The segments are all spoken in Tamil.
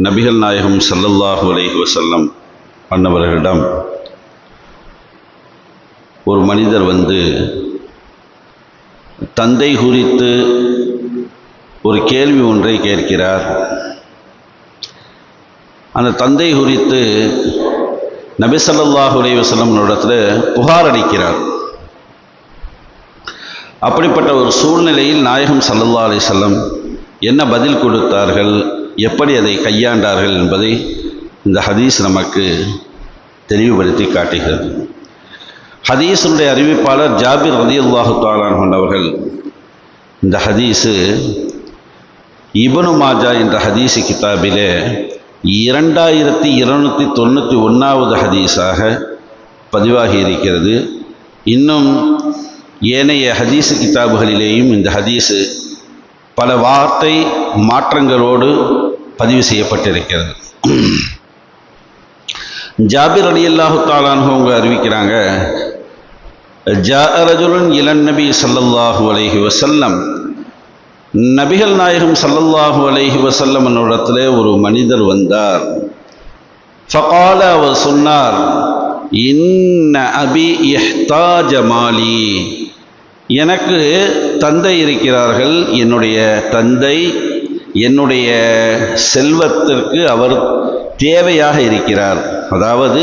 நபிகள் நாயகம் சல்லல்லாஹு அலைஹி வசல்லம் அன்னவர்களிடம் ஒரு மனிதர் வந்து தந்தை குறித்து ஒரு கேள்வி ஒன்றை கேட்கிறார். அந்த தந்தை குறித்து நபி ஸல்லல்லாஹு அலைஹி இடத்துல புகார் அளிக்கிறார். அப்படிப்பட்ட ஒரு சூழ்நிலையில் நாயகம் சல்லல்லா அலைஹி என்ன பதில் கொடுத்தார்கள்? எப்படி அதை கையாண்டார்கள் என்பதை இந்த ஹதீஸ் நமக்கு தெளிவுபடுத்தி காட்டுகிறது. ஹதீஸுடைய அறிவிப்பாளர் ஜாபிர் ரதி தாலான் கொண்டவர்கள் இந்த ஹதீஸு இபனு மாஜா என்ற ஹதீஸு கிதாபிலே இரண்டாயிரத்தி இருநூற்றி தொண்ணூற்றி ஒன்றாவது ஹதீஸாக பதிவாகி இருக்கிறது. இன்னும் ஏனைய ஹதீஸு கிதாபுகளிலேயும் இந்த ஹதீஸு பல வார்த்தை மாற்றங்களோடு பதிவு செய்யப்பட்டிருக்கிறது. ஜாபிர் அலி அல்லாஹு தாலான்ஹவங்க அறிவிக்கிறாங்க ஜா ரஜுலன் இளன் நபி சல்லல்லாஹு அலைஹி வசல்லம் நபிகள் நாயகம் சல்லல்லாஹு அலைஹி வசல்லம் என்னிடத்தில் ஒரு மனிதர் வந்தார். ஃபகால அவர் சொன்னார் இன்ன அபி இஹ்தாஜ மாலி. எனக்கு தந்தை இருக்கிறார்கள் என்னுடைய தந்தை என்னுடைய செல்வத்திற்கு அவர் தேவையாக இருக்கிறார். அதாவது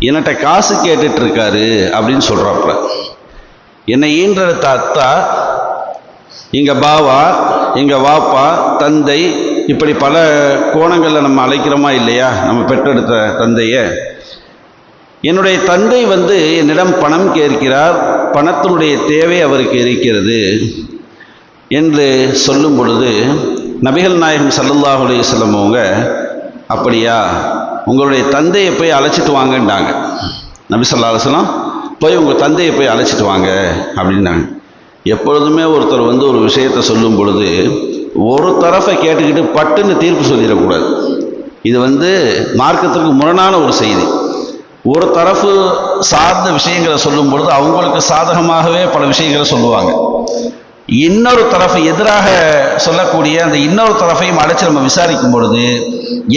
என்கிட்ட காசு கேட்டுட்டு இருக்காரு அப்படின்னு சொல்கிறாப்புல என்னை ஈன்றெடுத்த அத்தா எங்கள் பாவா எங்கள் வாப்பா தந்தை இப்படி பல கோணங்களில் நம்ம அழைக்கிறோமா இல்லையா? நம்ம பெற்றெடுத்த தந்தையை. என்னுடைய தந்தை வந்து என்னிடம் பணம் கேட்கிறார் பணத்தினுடைய தேவை அவருக்கு இருக்கிறது என்று சொல்லும் பொழுது நபிகள் நாயகம் சல்லல்லாஹு அலையம் அவங்க அப்படியா? உங்களுடைய தந்தையை போய் அழைச்சிட்டு வாங்கன்றாங்க. நபி சொல்லா அலுவலம் போய் உங்கள் தந்தையை போய் அழைச்சிட்டு வாங்க. அப்படின்னாங்க. எப்பொழுதுமே ஒருத்தர் வந்து ஒரு விஷயத்தை சொல்லும் பொழுது ஒரு தரப்பை கேட்டுக்கிட்டு பட்டுன்னு தீர்ப்பு சொல்லிடக்கூடாது. இது வந்து மார்க்கத்திற்கு முரணான ஒரு செய்தி. ஒரு தரப்பு சார்ந்த விஷயங்களை சொல்லும் பொழுது அவங்களுக்கு சாதகமாகவே பல விஷயங்களை சொல்லுவாங்க. இன்னொரு தரப்பு எதிராக சொல்லக்கூடிய அந்த இன்னொரு தரப்பையும் அழைச்சி நம்ம விசாரிக்கும் பொழுது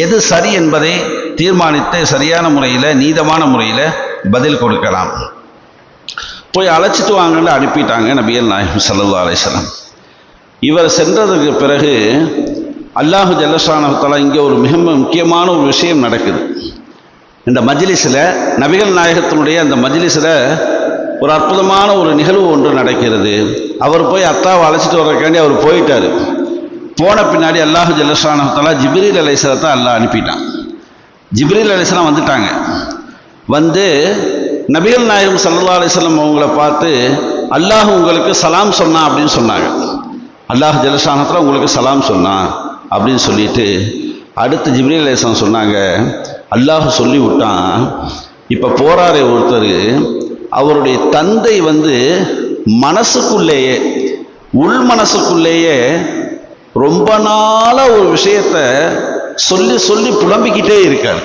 எது சரி என்பதை தீர்மானித்து சரியான முறையில் நீதமான முறையில் பதில் கொடுக்கலாம். போய் அழைச்சிட்டு வாங்கன்னு அனுப்பிட்டாங்க நபியல் நாயகம் சல்லா அலிஸ்லாம் இவர் சென்றதுக்கு பிறகு அல்லாஹு ஜல்லஷானத்தாலா இங்கே ஒரு மிக முக்கியமான ஒரு விஷயம் நடக்குது. இந்த மஜ்லிஸில் நபிகள் நாயகத்தினுடைய அந்த மஜ்லிஸில் ஒரு அற்புதமான ஒரு நிகழ்வு ஒன்று நடக்கிறது. அவர் போய் அத்தாவை அழைச்சிட்டு வர்றதுக்காண்டி அவர் போயிட்டார். போன பின்னாடி அல்லாஹு ஜல்லஷானத்தாலா ஜிப்ரீல் அலைசலத்தை அல்லாஹ் அனுப்பிட்டான். ஜிப்ரீல் அலைசலாம் வந்துட்டாங்க. வந்து நபிகள் நாயகம் சல்லா அலிஸ்லம் அவங்கள பார்த்து அல்லாஹ் உங்களுக்கு சலாம் சொன்னான் அப்படின்னு சொன்னாங்க. அல்லாஹ் ஜலசானத்தில் உங்களுக்கு சலாம் சொன்னான் அப்படின்னு சொல்லிட்டு அடுத்து ஜிப்ரீல் அலிஸ்லாம் சொன்னாங்க. அல்லாஹ் சொல்லி விட்டான் இப்போ போறாரே ஒருத்தர் அவருடைய தந்தை வந்து மனசுக்குள்ளேயே உள் மனசுக்குள்ளேயே ரொம்ப நாளாக ஒரு விஷயத்த சொல்லி சொல்லி புலம்பிக்கிட்டே இருக்கார்.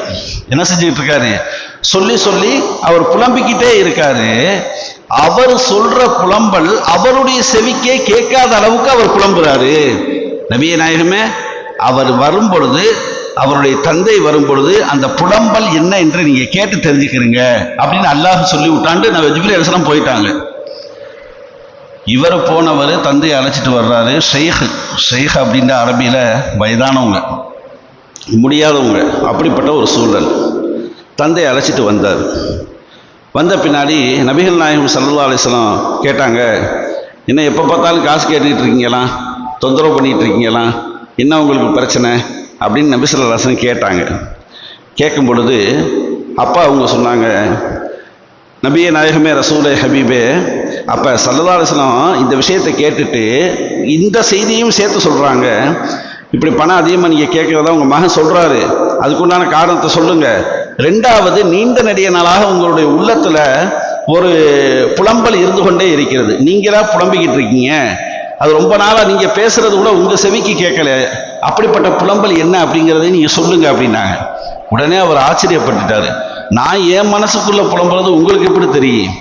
என்ன செஞ்சுக்கிட்டு இருக்காரு சொல்லி சொல்லி அவர் புலம்பிக்கிட்டே இருக்காரு. அவர் சொல்ற புலம்பல் அவருடைய செவிக்கே கேட்காத அளவுக்கு அவர் புலம்புறாரு. நபிய நாயகமே அவர் வரும் பொழுது அவருடைய தந்தை வரும் பொழுது அந்த புலம்பல் என்ன என்று நீங்க கேட்டு தெரிஞ்சுக்கிறீங்க அப்படின்னு அல்லாஹ் சொல்லி விட்டாண்டு நான் ஜிபிரி அரசலாம் போயிட்டாங்க. இவர் போனவர் தந்தையை அழைச்சிட்டு வர்றாரு. ஷெய்க் ஷெய்க் அப்படின்ற அரபியில் வயதானவங்க முடியாதவங்க அப்படிப்பட்ட ஒரு சூழல். தந்தை அழைச்சிட்டு வந்தார். வந்த பின்னாடி நபிகள் நாயகம் சல்லா அலிஸ்லாம் கேட்டாங்க என்ன எப்போ பார்த்தாலும் காசு கேட்டுக்கிட்டு இருக்கீங்களா? தொந்தரவு பண்ணிகிட்டு இருக்கீங்களா? என்ன உங்களுக்கு பிரச்சனை? அப்படின்னு நபி சொல்லா கேட்டாங்க. கேட்கும் பொழுது அப்பா அவங்க சொன்னாங்க நபிய நாயகமே ரசூலே ஹபீபே அப்போ சல்லா இந்த விஷயத்தை கேட்டுட்டு இந்த செய்தியும் சேர்த்து சொல்கிறாங்க இப்படி பணம் அதிகமாக நீங்கள் கேட்குறதா உங்கள் மகன் சொல்கிறாரு அதுக்குண்டான காரணத்தை சொல்லுங்கள் ரெண்டாவது நீண்ட நடிக நாளாக உங்களுடைய உள்ளத்தில் ஒரு புலம்பல் இருந்து கொண்டே இருக்கிறது. நீங்களா புலம்பிக்கிட்டு இருக்கீங்க. அது ரொம்ப நாளாக நீங்கள் பேசுகிறது கூட உங்கள் செவிக்கு கேட்கல. அப்படிப்பட்ட புலம்பல் என்ன அப்படிங்கிறதை நீங்கள் சொல்லுங்க அப்படின்னாங்க. உடனே அவர் ஆச்சரியப்பட்டுட்டாரு. நான் என் மனசுக்குள்ள புலம்புறது உங்களுக்கு எப்படி தெரியும்?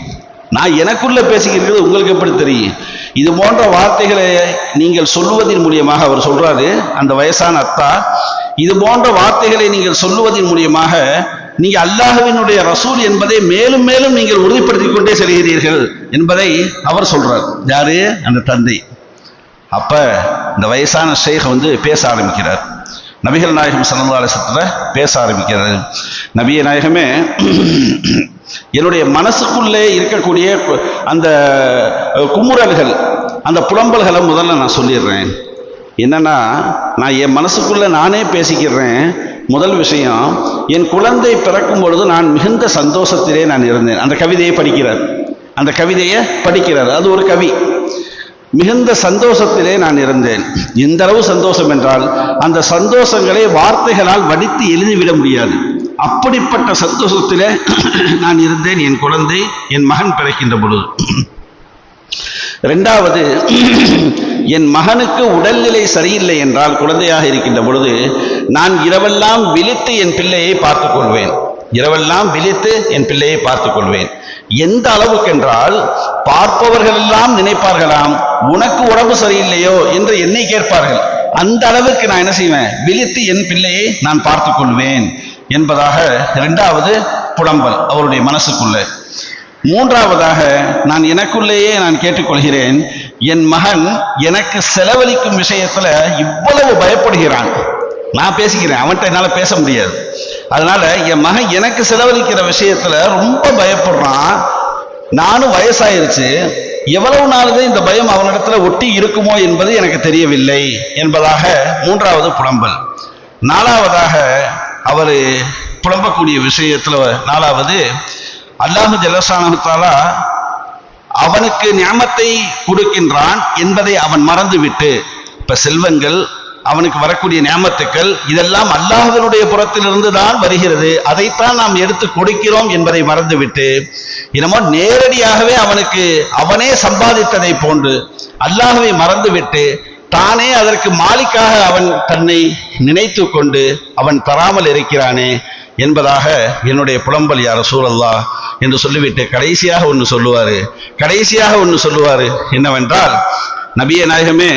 நான் எனக்குள்ள பேசிக்கிறது உங்களுக்கு எப்படி தெரியும்? இது போன்ற வார்த்தைகளை நீங்கள் சொல்லுவதன் மூலியமாக அவர் சொல்றாரு அந்த வயசான அத்தா. இது போன்ற வார்த்தைகளை நீங்கள் சொல்லுவதன் மூலியமாக நீங்க அல்லாஹுவினுடைய ரசூல் என்பதை மேலும் மேலும் நீங்கள் உறுதிப்படுத்திக் கொண்டே செல்கிறீர்கள் என்பதை அவர் சொல்றார். யாரு? அந்த தந்தை. அப்ப இந்த வயசான ஷேக் வந்து பேச ஆரம்பிக்கிறார். நபிகள் நாயகம் சல்லா அலிசத்தில் பேச ஆரம்பிக்கிறார். நபிய நாயகமே என்னுடைய மனசுக்குள்ளே இருக்கக்கூடிய அந்த குமுறல்கள் அந்த புலம்பல்களை முதல்ல நான் சொல்லிடுறேன். என்னன்னா நான் என் மனசுக்குள்ளே நானே பேசிக்கிறேன். முதல் விஷயம் என் குழந்தை பிறக்கும் பொழுது நான் மிகுந்த சந்தோஷத்திலே நான் இருந்தேன். அந்த கவிதையை படிக்கிறார். அந்த கவிதையை படிக்கிறார். அது ஒரு கவி. மிகுந்த சந்தோஷத்திலே நான் இருந்தேன். எந்த அளவு சந்தோஷம் என்றால் அந்த சந்தோஷங்களை வார்த்தைகளால் வடித்து எழுதிவிட முடியாது. அப்படிப்பட்ட சந்தோஷத்திலே நான் இருந்தேன் என் குழந்தை என் மகன் பிறக்கின்ற பொழுது. ரெண்டாவது என் மகனுக்கு உடல்நிலை சரியில்லை என்றால் குழந்தையாக இருக்கின்ற பொழுது நான் இரவெல்லாம் விழித்து என் பிள்ளையை பார்த்துக் கொள்வேன். இரவெல்லாம் விழித்து என் பிள்ளையை பார்த்துக் கொள்வேன். எந்த அளவுக்கு என்றால் பார்ப்பவர்கள் எல்லாம் நினைப்பார்களாம் உனக்கு உடம்பு சரியில்லையோ என்று என்னை கேட்பார்கள். அந்த அளவுக்கு நான் என்ன செய்வேன்? விழித்து என் பிள்ளையை நான் பார்த்து கொள்வேன் என்பதாக இரண்டாவது புலம்பல் அவருடைய மனசுக்குள்ள. மூன்றாவதாக நான் எனக்குள்ளேயே நான் கேட்டுக்கொள்கிறேன் என் மகன் எனக்கு செலவழிக்கும் விஷயத்துல இவ்வளவு பயப்படுகிறான். நான் பேசிக்கிறேன். அவன்கிட்ட என்னால் பேச முடியாது. அதனால என் மகன் எனக்கு செலவழிக்கிற விஷயத்துல ரொம்ப பயப்படுறான். நானும் வயசாயிருச்சு. எவ்வளவு நாளுதான் இந்த பயம் அவனிடத்துல ஒட்டி இருக்குமோ என்பது எனக்கு தெரியவில்லை என்பதாக மூன்றாவது புலம்பல். நாலாவதாக அவர் புலம்பக்கூடிய விஷயத்துல நாலாவது அல்லாஹு ஜலசானத்தாலா அவனுக்கு ஞாபத்தை கொடுக்கின்றான் என்பதை அவன் மறந்துவிட்டு. இப்ப செல்வங்கள் அவனுக்கு வரக்கூடிய நியமத்துக்கள் இதெல்லாம் அல்லாஹனுடைய புறத்திலிருந்து தான் வருகிறது. அதைத்தான் நாம் எடுத்து கொடுக்கிறோம் என்பதை மறந்துவிட்டு என்னமோ நேரடியாகவே அவனுக்கு அவனே சம்பாதித்ததை போன்று அல்லாஹவை மறந்துவிட்டு தானே அதற்கு மாலிக்காக அவன் தன்னை நினைத்து கொண்டு அவன் தராமல் இருக்கிறானே என்பதாக என்னுடைய புலம்பல் யார சூழல்லா என்று சொல்லிவிட்டு கடைசியாக ஒன்று சொல்லுவாரு. கடைசியாக ஒன்று சொல்லுவாரு. என்னவென்றால் நபிய நாயகமே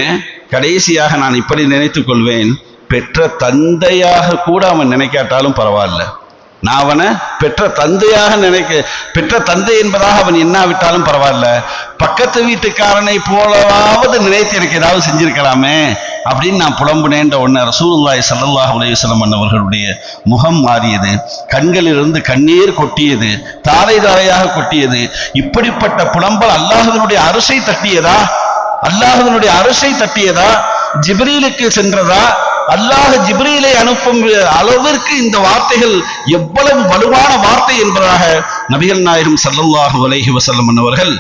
கடைசியாக நான் இப்படி நினைத்துக் கொள்வேன் பெற்ற தந்தையாக கூட அவன் நினைக்காட்டாலும் பரவாயில்ல. நான் அவனை பெற்ற தந்தையாக நினைக்க பெற்ற தந்தை என்பதாக அவன் என்னாவிட்டாலும் பரவாயில்ல. பக்கத்து வீட்டுக்காரனை போலவாவது நினைத்து எனக்கு ஏதாவது செஞ்சிருக்கலாமே அப்படின்னு நான் புலம்புனேன்ற ஒன்று ரசூல்லாய் சல்லாஹ் உலகம் வஸல்லம் அவர்களுடைய முகம் மாறியது. கண்களிலிருந்து கண்ணீர் கொட்டியது. தாரை தாரையாக கொட்டியது. இப்படிப்பட்ட புலம்பல் அல்லாஹனுடைய அரசை தட்டியதா? அல்லாஹனுடைய அரசை தட்டியதா ஜிப்ரீலுக்கு சென்றதா? அல்லாஹ் ஜிப்ரீலை அனுப்பும் அளவிற்கு இந்த வார்த்தைகள் எவ்வளவு வலுவான வார்த்தை என்பதாக நபிகள் நாயகம் ஸல்லல்லாஹு அலைஹி வசல்லம் அவர்கள்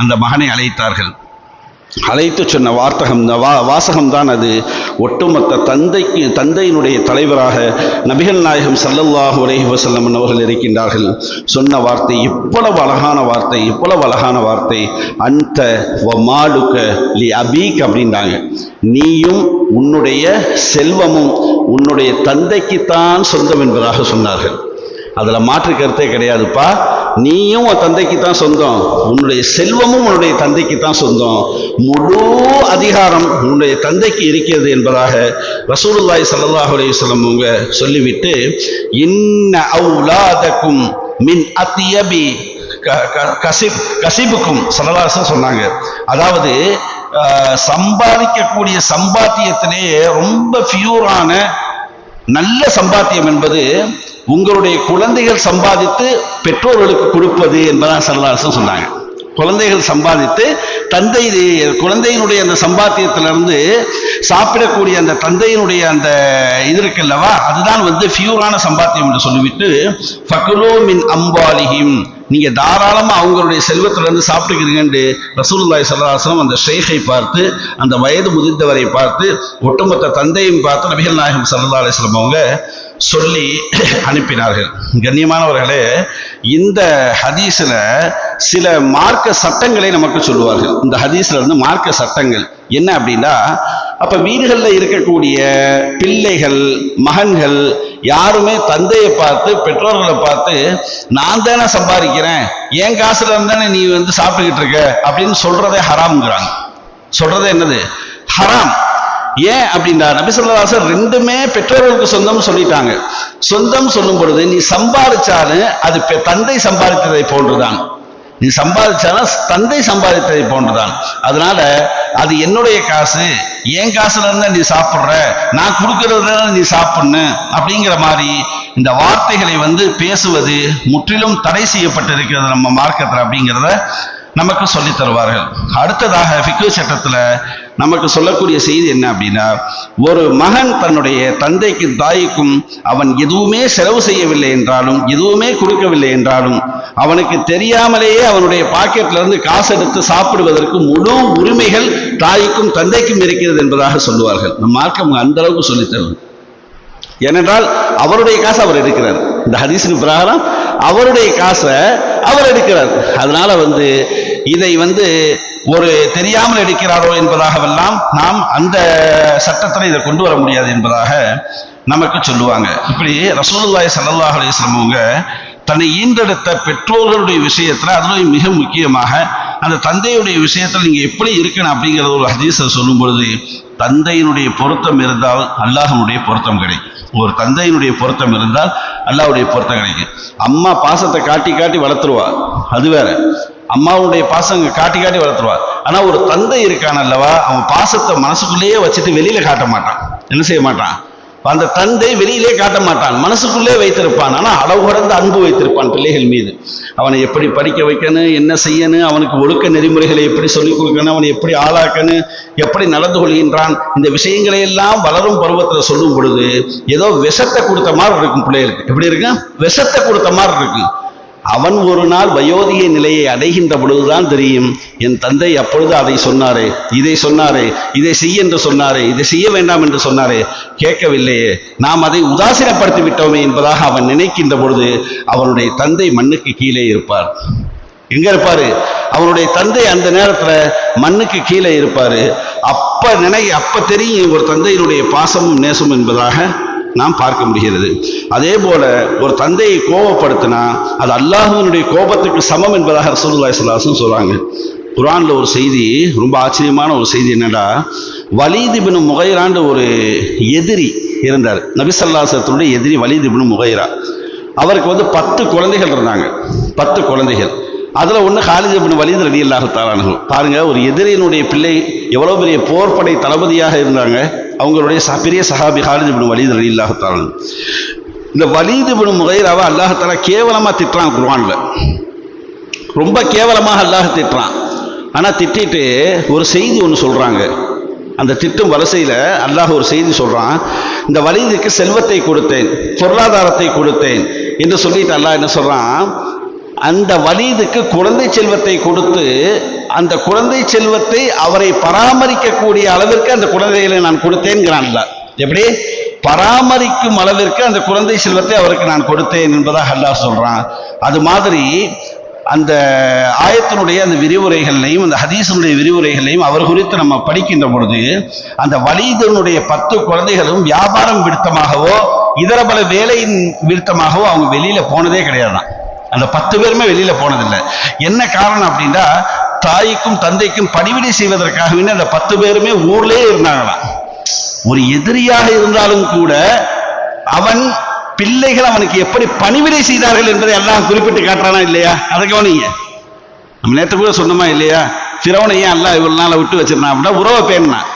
அந்த மகனை அழைத்தார்கள். அழைத்து சொன்ன வார்த்தகம் வா வாசகம் தான் அது. ஒட்டுமொத்த தந்தைக்கு தந்தையினுடைய தலைவராக நபிகள் நாயகம் சல்லல்லாஹு உலகி வசல்லம் அவர்கள் இருக்கின்றார்கள். சொன்ன வார்த்தை இவ்வளவு அழகான வார்த்தை இவ்வளவு அழகான வார்த்தை. அந்த வ மாலுக்க லி அபீக் அப்படின்றாங்க. நீயும் உன்னுடைய செல்வமும் உன்னுடைய தந்தைக்குத்தான் சொந்தம் என்பதாக சொன்னார்கள். அதில் மாற்று கருத்தே கிடையாதுப்பா. நீயும் உன் தந்தைக்கு தான் சொந்தம். உன்னுடைய செல்வமும் உன்னுடைய தந்தைக்கு தான் சொந்தம். முழு அதிகாரம் உன்னுடைய தந்தைக்கு இருக்கிறது என்பதாக ரசூலுல்லாய் சல்லாஹ் அலைஹி வஸல்லம் அவங்க சொல்லிவிட்டு இன்ன அவுலாதக்கும் மின் அத்தியபி க- கசிப் கசிபுக்கும் சல்லல்லாஹு சொன்னாங்க. அதாவது சம்பாதிக்கக்கூடிய சம்பாத்தியத்திலேயே ரொம்ப பியூரான நல்ல சம்பாத்தியம் என்பது உங்களுடைய குழந்தைகள் சம்பாதித்து பெற்றோர்களுக்கு கொடுப்பது என்பதான் சரதாசன் சொன்னாங்க. குழந்தைகள் சம்பாதித்து தந்தை குழந்தையினுடைய அந்த சம்பாத்தியத்திலிருந்து சாப்பிடக்கூடிய அந்த தந்தையினுடைய அந்த இது இருக்குல்லவா அதுதான் வந்து ஃபியூரான சம்பாத்தியம் என்று சொல்லிவிட்டு ஃபகுலு மின் அம்பாலிகிம் நீங்க தாராளமா அவங்களுடைய செல்வத்திலிருந்து சாப்பிட்டுக்கிறீங்கன்னு ரசூலுல்லாஹி ஸல்லல்லாஹு அந்த ஷேகை பார்த்து அந்த வயது முதிர்ந்தவரை பார்த்து ஒட்டுமொத்த தந்தையும் பார்த்து நபிகள் நாயகம் ஸல்லல்லாஹு அவங்க சொல்லி அனுப்பினார்கள். கண்ணியமானவர்களே இந்த ஹதீஸ்ல சில மார்க்க சட்டங்களை நமக்கு சொல்லுவார்கள். இந்த ஹதீஸ்ல இருந்து மார்க்க சட்டங்கள். என்ன அப்படின்னா அப்ப வீடுகளில் இருக்கக்கூடிய பிள்ளைகள் மகன்கள் யாருமே தந்தையை பார்த்து பெற்றோர்களை பார்த்து நான் தானே சம்பாதிக்கிறேன். என் காசுல இருந்தானே நீ வந்து சாப்பிட்டுக்கிட்டு இருக்க? அப்படின்னு சொல்றதே ஹராம்ங்கிறாங்க. சொல்றது என்னது? ஹராம். ஏன் அப்படின்னா நபிசல்லாசர் ரெண்டுமே பெற்றோர்களுக்கு சொந்தம் சொல்லிட்டாங்க. சொந்தம் சொல்லும் பொழுது நீ சம்பாதிச்சாலும் அது தந்தை சம்பாதித்ததை போன்றுதான். நீ சம்பாதிச்சாலும் தந்தை சம்பாதித்ததை போன்றுதான். அதனால அது என்னுடைய காசு என் காசுல இருந்தா நீ சாப்பிடுற நான் கொடுக்கறதுல நீ சாப்பிடணும் அப்படிங்கிற மாதிரி இந்த வார்த்தைகளை வந்து பேசுவது முற்றிலும் தடை செய்யப்பட்டிருக்கிறது நம்ம மார்க்கத்தில் அப்படிங்கிறத நமக்கு சொல்லித் தருவார்கள். அடுத்ததாக ஃபிக்கு சட்டத்தில் நமக்கு சொல்லக்கூடிய செய்தி என்ன அப்படின்னா ஒரு மகன் தன்னுடைய தந்தைக்கும் தாய்க்கும் அவன் எதுவுமே செலவு செய்யவில்லை என்றாலும் எதுவுமே கொடுக்கவில்லை என்றாலும் அவனுக்கு தெரியாமலேயே அவனுடைய பாக்கெட்ல இருந்து காசு எடுத்து சாப்பிடுவதற்கு முழு உரிமைகள் தாய்க்கும் தந்தைக்கும் இருக்கிறது என்பதாக சொல்லுவார்கள். நம் மார்க்கம் அந்த அளவுக்கு சொல்லித்தரும் ஏனென்றால் அவருடைய காசு அவர் எடுக்கிறார். இந்த ஹரிசின் பிரகாரம் அவருடைய காசை அவர் எடுக்கிறார். அதனால வந்து இதை வந்து ஒரு தெரியாமல் எடுக்கிறாரோ என்பதாகவெல்லாம் நாம் அந்த சட்டத்தில் இதை கொண்டு வர முடியாது என்பதாக நமக்கு சொல்லுவாங்க. இப்படி ரசூலுல்லாய் சல்லாஹ் அலைஹி தன்னை ஈன்றெடுத்த பெற்றோர்களுடைய விஷயத்தில் அதுவும் மிக முக்கியமாக அந்த தந்தையுடைய விஷயத்தில் நீங்கள் எப்படி இருக்கணும் அப்படிங்கிற ஒரு ஹதீஸை சொல்லும் பொழுது தந்தையினுடைய பொருத்தம் இருந்தால் அல்லாஹனுடைய பொருத்தம் கிடைக்கும். ஒரு தந்தையினுடைய பொருத்தம் இருந்தால் அல்லாஹ்வுடைய பொருத்தம் கிடைக்கும். அம்மா பாசத்தை காட்டி காட்டி வளர்த்துருவா. அது வேற. அம்மாவுடைய பாசங்க காட்டி காட்டி வளர்த்துருவா. ஆனா ஒரு தந்தை இருக்கான் அல்லவா அவன் பாசத்தை மனசுக்குள்ளேயே வச்சுட்டு வெளியில காட்ட மாட்டான். என்ன செய்ய மாட்டான்? அந்த தந்தை வெளியிலே காட்ட மாட்டான். மனசுக்குள்ளே வைத்திருப்பான். ஆனா அளவு கடந்த அன்பு வைத்திருப்பான் பிள்ளைகள் மீது. அவனை எப்படி படிக்க வைக்கணும் என்ன செய்யணும் அவனுக்கு ஒழுக்க நெறிமுறைகளை எப்படி சொல்லிக் கொடுக்கணும் அவனை எப்படி ஆளாக்கணும் எப்படி நடந்து கொள்கின்றான் இந்த விஷயங்களை எல்லாம் வளரும் பருவத்தில் சொல்லும் பொழுது ஏதோ விஷத்தை கொடுத்த மாதிரி இருக்கும் பிள்ளைகளுக்கு. எப்படி இருக்கும்? விஷத்தை கொடுத்த மாதிரி இருக்கும். அவன் ஒரு நாள் வயோதிக நிலையை அடைகின்ற பொழுதுதான் தெரியும் என் தந்தை அப்பொழுது அதை சொன்னாரே இதை சொன்னாரே இதை செய் என்று சொன்னாரே இதை செய்ய வேண்டாம் என்று சொன்னாரே கேட்கவில்லையே. நாம் அதை உதாசீனப்படுத்தி விட்டோமே என்பதாக அவன் நினைக்கின்ற பொழுது அவனுடைய தந்தை மண்ணுக்கு கீழே இருப்பார். எங்க இருப்பாரு? அவனுடைய தந்தை அந்த நேரத்துல மண்ணுக்கு கீழே இருப்பாரு. அப்ப நினை அப்ப தெரியும் ஒரு தந்தையினுடைய பாசமும் நேசமும் என்பதாக நாம் பார்க்க முடிகிறது. அதே போல ஒரு தந்தையை கோபப்படுத்தினா அது அல்லாஹனுடைய கோபத்துக்கு சமம் என்பதாக ரசூலுல்லாஹி சொல்லாசும் அலைஹி வஸல்லம் சொல்றாங்க. ஒரு செய்தி ரொம்ப ஆச்சரியமான ஒரு செய்தி என்னடா? வலிதிபின் இப்னு முகைரான்ற ஒரு எதிரி இருந்தார். நபிசல்லாசத்தினுடைய எதிரி வலிதிபின் முகைரா. அவருக்கு வந்து பத்து குழந்தைகள் இருந்தாங்க. பத்து குழந்தைகள். அதில் ஒன்று காலித் இப்னு வலீத் ரலியல்லாஹு தஆலானு பாருங்கள் ஒரு எதிரியினுடைய பிள்ளை எவ்வளோ பெரிய போர்ப்படை தளபதியாக இருந்தாங்க. அவங்களுடைய ச- பெரிய சஹாபி காலித் இப்னு வலீத் அலி இல்லாஹத்தால் இந்த வலீத் இப்னு முகைராவை அல்லாஹ் கேவலமாக கேவலமா திட்டுறான் குர்வானில் ரொம்ப கேவலமாக அல்லாஹ் திட்டுறான். ஆனா திட்டிட்டு ஒரு செய்தி ஒன்று சொல்றாங்க. அந்த திட்டும் வரிசையில அல்லாஹ் ஒரு செய்தி சொல்றான். இந்த வலிதுக்கு செல்வத்தை கொடுத்தேன் பொருளாதாரத்தை கொடுத்தேன் என்று சொல்லிட்டு அல்லாஹ் என்ன சொல்றான்? அந்த வலிதுக்கு குழந்தை செல்வத்தை கொடுத்து அந்த குழந்தை செல்வத்தை அவரை பராமரிக்கக்கூடிய அளவிற்கு அந்த குழந்தைகளை நான் கொடுத்தேன்கிறான் எப்படி? பராமரிக்கும் அளவிற்கு அந்த குழந்தை செல்வத்தை அவருக்கு நான் கொடுத்தேன் என்பதாக அல்லாஹ் சொல்றான். அது மாதிரி அந்த ஆயத்தினுடைய அந்த விரிவுரைகளையும் அந்த ஹதீஸனுடைய விரிவுரைகளையும் அவர் குறித்து நம்ம படிக்கின்ற பொழுது அந்த வலிதனுடைய பத்து குழந்தைகளும் வியாபாரம் விடுத்தமாகவோ இதர பல வேலையின் விருத்தமாகவோ அவங்க வெளியில போனதே கிடையாதான் அந்த பத்து பேருமே வெளியில போனதில்லை. என்ன காரணம் அப்படின்னா தாய்க்கும் தந்தைக்கும் பணிவிடை செய்வதற்காகவே அந்த பத்து பேருமே ஊர்லயே இருந்தாங்களாம். ஒரு எதிரியாக இருந்தாலும் கூட அவன் பிள்ளைகள் அவனுக்கு எப்படி பணிவிடை செய்தார்கள் என்பதை எல்லாம் குறிப்பிட்டு காட்டுறானா இல்லையா? அதை கவனிங்க. நம்ம நேற்று கூட சொன்னோமா இல்லையா? சிரவனை ஏன் அல்லாஹ் இவ்வளவு நாளை விட்டு வச்சிருந்தான் அப்படின்னா உறவை பேணினான்.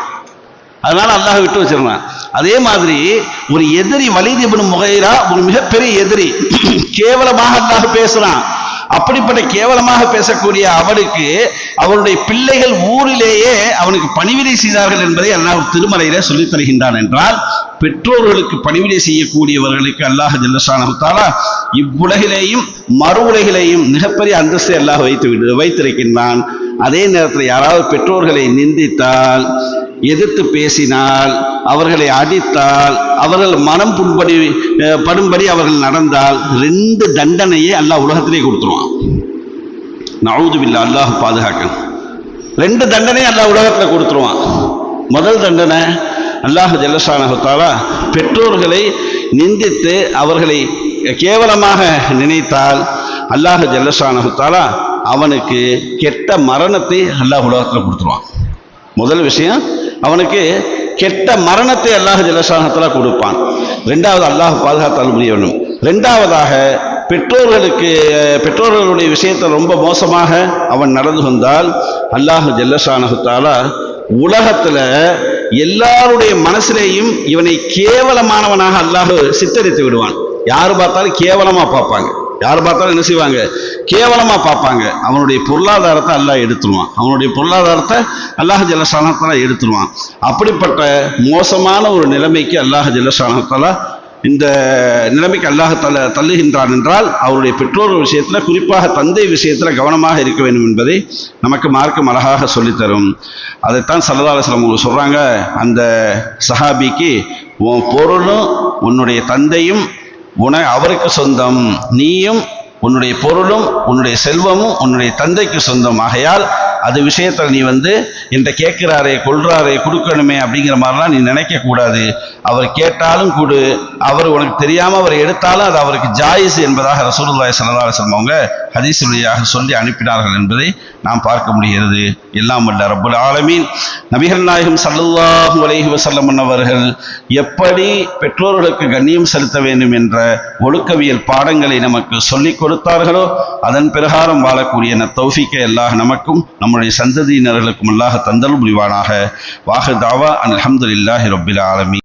அதனால அல்லாஹ் விட்டு வச்சிருந்தான். அதே மாதிரி ஒரு எதிரி வலிது இப்னு முகைரா ஒரு மிகப்பெரிய எதிரி. கேவலமாக அல்லாஹ் பேசுறான். அப்படிப்பட்ட கேவலமாக பேசக்கூடிய அவனுக்கு அவருடைய பிள்ளைகள் ஊரிலேயே அவனுக்கு பணிவிடை செய்தார்கள் என்பதை அல்லாஹ் திருமலையிலே சொல்லித் தருகின்றான் என்றால் பெற்றோர்களுக்கு பணிவிடை செய்யக்கூடியவர்களுக்கு அல்லாஹ் ஜல்லசானா இவ்வுலகிலேயும் மறு உலகிலேயும் மிகப்பெரிய அந்தஸ்தை அல்லாஹ் வைத்து வைத்திருக்கின்றான். அதே நேரத்தில் யாராவது பெற்றோர்களை நிந்தித்தால் எதிர்த்து பேசினால் அவர்களை அடித்தால் அவர்கள் மனம் புண்படி படும்படி அவர்கள் நடந்தால் ரெண்டு தண்டனையை அல்லாஹ் உலகத்திலே கொடுத்துருவான். நவுதுபில்லா அல்லாஹ் பாதுகாக்கணும். ரெண்டு தண்டனை அல்லாஹ் உலகத்தில் கொடுத்துருவான். முதல் தண்டனை அல்லாஹ் ஜல்லஷானஹுத்தாலா பெற்றோர்களை நிந்தித்து அவர்களை கேவலமாக நினைத்தால் அல்லாஹ் ஜல்லஷானஹுத்தாலா அவனுக்கு கெட்ட மரணத்தை அல்லாஹ் உலகத்தில் கொடுத்துருவான். முதல் விஷயம் அவனுக்கு கெட்ட மரணத்தை அல்லாஹ் ஜலசானத்தில் கொடுப்பான். ரெண்டாவது அல்லாஹ் பாதுகாத்தால் முடிய வேண்டும். ரெண்டாவதாக பெற்றோர்களுக்கு பெற்றோர்களுடைய விஷயத்தை ரொம்ப மோசமாக அவன் நடந்து வந்தால் அல்லாஹ் ஜல்லஷானகுத்தாலா உலகத்தில் எல்லாருடைய மனசிலேயும் இவனை கேவலமானவனாக அல்லாஹ் சித்தரித்து விடுவான். யார் பார்த்தாலும் கேவலமாக பார்ப்பாங்க. யார் பார்த்தாலும் என்ன செய்வாங்க? கேவலமாக பார்ப்பாங்க. அவனுடைய பொருளாதாரத்தை அல்லாஹ் எடுத்துருவான். அவனுடைய பொருளாதாரத்தை அல்லாஹ் ஜல்லஷானத்தாலா எடுத்துருவான். அப்படிப்பட்ட மோசமான ஒரு நிலைமைக்கு அல்லாஹ் ஜல்லஷானத்தாலா இந்த நிலைமைக்கு அல்லாஹ் தள்ள தள்ளுகின்றான் என்றால் அவருடைய பெற்றோர் விஷயத்தில் குறிப்பாக தந்தை விஷயத்தில் கவனமாக இருக்க வேண்டும் என்பதை நமக்கு மார்க்கம் அழகாக சொல்லித்தரும். அதைத்தான் சல்லதாலசலம் அவங்க சொல்கிறாங்க அந்த சஹாபிக்கு உன் பொருளும் உன்னுடைய தந்தையும் உன அவருக்கு சொந்தம். நீயும் உன்னுடைய பொருளும் உன்னுடைய செல்வமும் உன்னுடைய தந்தைக்கு சொந்தம். ஆகையால் அது விஷயத்தில் நீ வந்து என்கிட்ட கேட்குறாரே கொள்றாரே கொடுக்கணுமே அப்படிங்கிற மாதிரிலாம் நீ நினைக்கக்கூடாது அவர் கேட்டாலும் கொடு. அவர் உனக்கு தெரியாமல் அவர் எடுத்தாலும் அது அவருக்கு ஜாயிஸ் என்பதாக ரசூலுல்லாஹி ஸல்லல்லாஹு அலைஹி அவங்க ஹதீஸ் வழியாக சொல்லி அனுப்பினார்கள் என்பதை நாம் பார்க்க முடிகிறது. எல்லாம் அல்ல ரப்புல் ஆலமீன். நபிகள் நாயகம் ஸல்லல்லாஹு அலைஹி வசல்லம் அவர்கள் எப்படி பெற்றோர்களுக்கு கண்ணியம் செலுத்த வேண்டும் என்ற ஒழுக்கவியல் பாடங்களை நமக்கு சொல்லிக்கொள்ள கொடுத்தார்களோ அதன் பிரகாரம் வாழக்கூடிய ந தௌஃபீக்கை அல்லாஹ் நமக்கும் நம்முடைய சந்ததியினர்களுக்கும் அல்லாஹ் தந்தல் புரிவானாக. வாஹ தாவா அல்ஹம்துலில்லாஹி ரப்பில் ஆலமி